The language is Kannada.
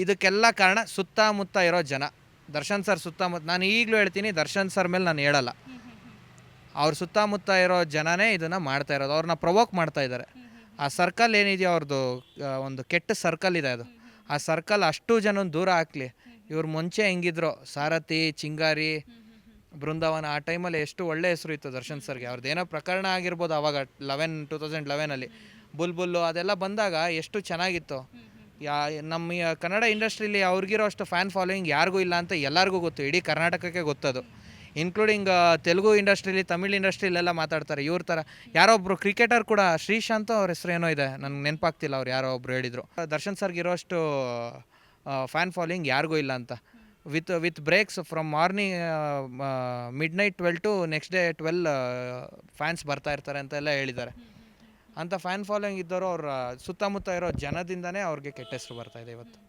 ಇದಕ್ಕೆಲ್ಲ ಕಾರಣ ಸುತ್ತಮುತ್ತ ಇರೋ ಜನ. ದರ್ಶನ್ ಸರ್ ಸುತ್ತಮುತ್ತ, ನಾನು ಈಗಲೂ ಹೇಳ್ತೀನಿ ದರ್ಶನ್ ಸರ್ ಮೇಲೆ ನಾನು ಹೇಳಲ್ಲ. ಅವ್ರ ಸುತ್ತಮುತ್ತ ಇರೋ ಜನನೇ ಇದನ್ನು ಮಾಡ್ತಾ ಇರೋದು ಅವ್ರನ್ನ ಪ್ರವೋಕ್ ಮಾಡ್ತಾ ಇದ್ದಾರೆ ಆ ಸರ್ಕಲ್ ಏನಿದೆಯೋ ಅವ್ರದ್ದು ಒಂದು ಕೆಟ್ಟ ಸರ್ಕಲ್ ಇದೆ ಅದು. ಆ ಸರ್ಕಲ್ ಅಷ್ಟು ಜನ ದೂರ ಹಾಕ್ಲಿ. ಇವ್ರು ಮುಂಚೆ ಹೆಂಗಿದ್ರು, ಸಾರಥಿ, ಚಿಂಗಾರಿ, ಬೃಂದಾವನ, ಆ ಟೈಮಲ್ಲಿ ಎಷ್ಟು ಒಳ್ಳೆ ಹೆಸರು ಇತ್ತು ದರ್ಶನ್ ಸರ್ಗೆ. ಅವ್ರದ್ದು ಏನೋ ಪ್ರಕರಣ ಆಗಿರ್ಬೋದು ಅವಾಗ ಲೆವೆನ್ ಟೂ ತೌಸಂಡ್ ಲೆವೆನಲ್ಲಿ ಬುಲ್ಬುಲ್ಲು ಅದೆಲ್ಲ ಬಂದಾಗ ಎಷ್ಟು ಚೆನ್ನಾಗಿತ್ತು. ಯಾ, ನಮ್ಮ ಕನ್ನಡ ಇಂಡಸ್ಟ್ರೀಲಿ ಅವ್ರಿಗಿರೋ ಅಷ್ಟು ಫ್ಯಾನ್ ಫಾಲೋಯಿಂಗ್ ಯಾರಿಗೂ ಇಲ್ಲ ಅಂತ ಎಲ್ಲರಿಗೂ ಗೊತ್ತು. ಇಡೀ ಕರ್ನಾಟಕಕ್ಕೆ ಗೊತ್ತದು. ಇನ್ಕ್ಲೂಡಿಂಗ್ ತೆಲುಗು ಇಂಡಸ್ಟ್ರೀಲಿ, ತಮಿಳ್ ಇಂಡಸ್ಟ್ರೀಲೆಲ್ಲ ಮಾತಾಡ್ತಾರೆ. ಇವ್ರ ಥರ ಯಾರೋ ಒಬ್ಬರು ಕ್ರಿಕೆಟರ್ ಕೂಡ, ಶ್ರೀಶಾಂತ್ ಅವ್ರ ಹೆಸರು ಏನೋ ಇದೆ. ನನಗೆ ನೆನಪಾಗ್ತಿಲ್ಲ ಅವ್ರು ಯಾರೋ ಒಬ್ರು ಹೇಳಿದರು. ದರ್ಶನ್ ಸರ್ಗೆ ಇರೋಷ್ಟು ಫ್ಯಾನ್ ಫಾಲೋಯಿಂಗ್ ಯಾರಿಗೂ ಇಲ್ಲ ಅಂತ. With with breaks from morning midnight twelve to next day twelve fans ಬರ್ತಾ ಇರ್ತಾರೆ ಅಂತೆಲ್ಲ ಹೇಳಿದ್ದಾರೆ. ಅಂಥ ಫ್ಯಾನ್ ಫಾಲೋಯಿಂಗ್ ಇದ್ದವರು ಅವ್ರ ಸುತ್ತಮುತ್ತ ಇರೋ ಜನದಿಂದನೇ ಅವ್ರಿಗೆ ಕೆಟ್ಟ ಹೆಸರು ಬರ್ತಾ ಇದೆ ಇವತ್ತು.